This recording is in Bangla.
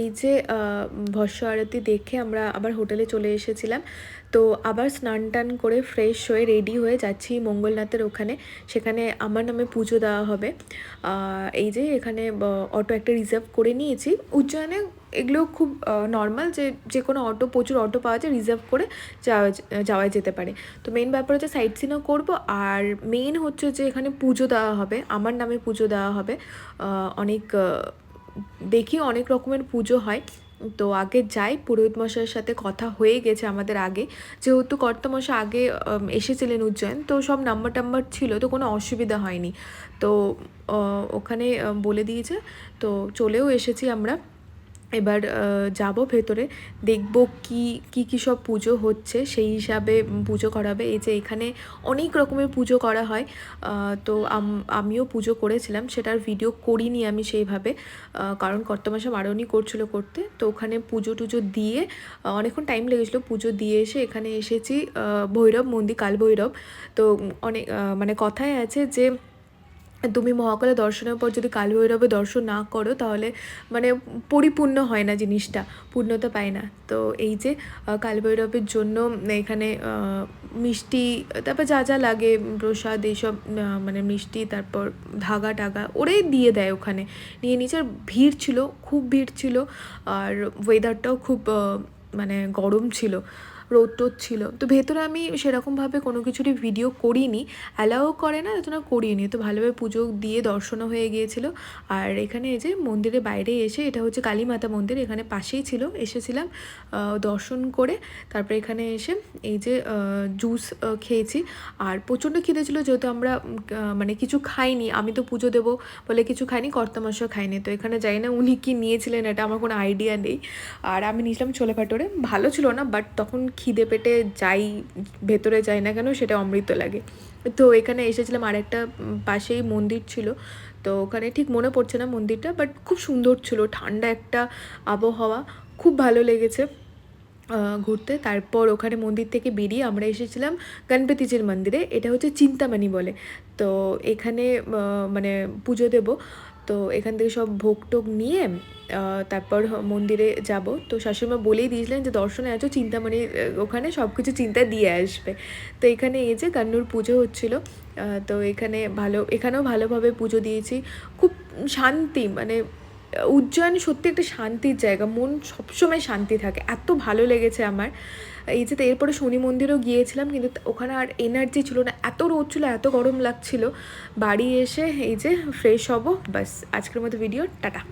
এই যে ভস্য আরতি দেখে আমরা আবার হোটেলে চলে এসেছিলাম। তো আবার স্নান টান করে ফ্রেশ হয়ে রেডি হয়ে যাচ্ছি মঙ্গলনাথের ওখানে। সেখানে আমার নামে পুজো দেওয়া হবে। এই যে এখানে অটো একটা রিজার্ভ করে নিয়েছি। উজ্জয়নে এগুলো খুব নর্মাল যে যে কোনো অটো, প্রচুর অটো পাওয়া যায়, রিজার্ভ করে যাওয়া যাওয়া যেতে পারে। তো মেন ব্যাপার হচ্ছে সাইট সিনও করব। আর মেন হচ্ছে যে এখানে পুজো দেওয়া হবে। আমার নামে পুজো দেওয়া হবে। অনেক দেখি অনেক রকমের পুজো হয়। তো আগে যাই, পুরোহিত মশাইয়ের সাথে কথা হয়ে গেছে আমাদের আগে। যেহেতু কর্তামশা আগে এসেছিলেন উজ্জয়ন, তো সব নাম্বার টাম্বার ছিল, তো কোনো অসুবিধা হয়নি। তো ওখানে বলে দিয়েছে, তো চলেও এসেছি আমরা। এবার যাব ভেতরে, দেখব কি কি, কী সব পুজো হচ্ছে, সেই হিসাবে পুজো করাবে। এই যে এখানে অনেক রকমের পুজো করা হয় তো আমিও পুজো করেছিলাম, সেটার ভিডিও করিনি আমি সেইভাবে কারণ কর্তমাসা মারণই করছিল করতে, তো ওখানে পুজো টুজো দিয়ে অনেকক্ষণ টাইম লেগেছিলো পুজো দিয়ে এসে এখানে এসেছি ভৈরব মন্দির কাল ভৈরব তো অনেক মানে কথায় আছে যে তুমি মহাকালে দর্শনের পর যদি কালভৈরবে দর্শন না করো তাহলে মানে পরিপূর্ণ হয় না জিনিসটা পূর্ণতা পায় না। তো এই যে আহ, কালভৈরবের জন্য এখানে মিষ্টি তারপর যা যা লাগে প্রসাদ এইসব মানে মিষ্টি তারপর ধাগা টাগা ওরাই দিয়ে দেয় ওখানে। নিয়ে নিচে ভিড় ছিল খুব ভিড় ছিল আর ওয়েদারটাও খুব মানে গরম ছিল। রোদ টোদ ছিল। তো ভেতরে আমি সেরকমভাবে কোনো কিছুরই ভিডিও করিনি। অ্যালাও করে না জন্য করিনি। তো ভালোভাবে পুজো দিয়ে দর্শনও হয়ে গিয়েছিল। আর এখানে এই যে মন্দিরের বাইরে এসে, এটা হচ্ছে কালী মাতা মন্দির, এখানে পাশেই ছিল। এসেছিলাম দর্শন করে, তারপরে এখানে এসে এই যে জুস খেয়েছি। আর প্রচণ্ড খিদে ছিল, যেহেতু আমরা মানে কিছু খাইনি। আমি তো পুজো দেবো বলে কিছু খাইনি কর্তামশাও খাইনি। তো এখানে যাই না, উনি কি নিয়েছিলেন, এটা আমার কোনো আইডিয়া নেই। আর আমি নিয়েছিলাম ছোলে ভাটোরে ভালো ছিল না বাট তখন খিদে পেটে যাই, ভেতরে যাই না কেন সেটা অমৃত লাগে। তো এখানে এসেছিলাম আর একটা পাশেই মন্দির ছিল। তো ওখানে ঠিক মনে পড়ছে না মন্দিরটা বাট খুব সুন্দর ছিল। ঠান্ডা একটা আবহাওয়া, খুব ভালো লেগেছে ঘুরতে। তারপর ওখানে মন্দির থেকে বেরিয়ে আমরা এসেছিলাম গণপতিজির মন্দিরে। এটা হচ্ছে চিন্তামণি বলে। তো এখানে মানে পুজো দেব। তো এখান থেকে সব ভোগ টোগ নিয়ে তারপর মন্দিরে যাব। তো শাশুড়িমা বলেই দিয়েছিলেন যে, দর্শনে আছো, চিন্তামণি ওখানে সব কিছু চিন্তা দিয়ে আসবে। তো এখানে এই যে কান্নুর পুজো হচ্ছিল তো এখানে ভালো, এখানেও ভালোভাবে পুজো দিয়েছি। খুব শান্তি মানে উজ্জয়ন সত্যি একটা শান্তির জায়গা, মন সবসময় শান্তি থাকে। এত ভালো লেগেছে আমার। এই যে এরপরে শনি মন্দিরও গিয়েছিলাম, কিন্তু ওখানে আর এনার্জি ছিল না। এত রোদ ছিল, এত গরম লাগছিল। বাড়ি এসে এই যে ফ্রেশ হব। বাস আজকের মতো ভিডিও টাটা।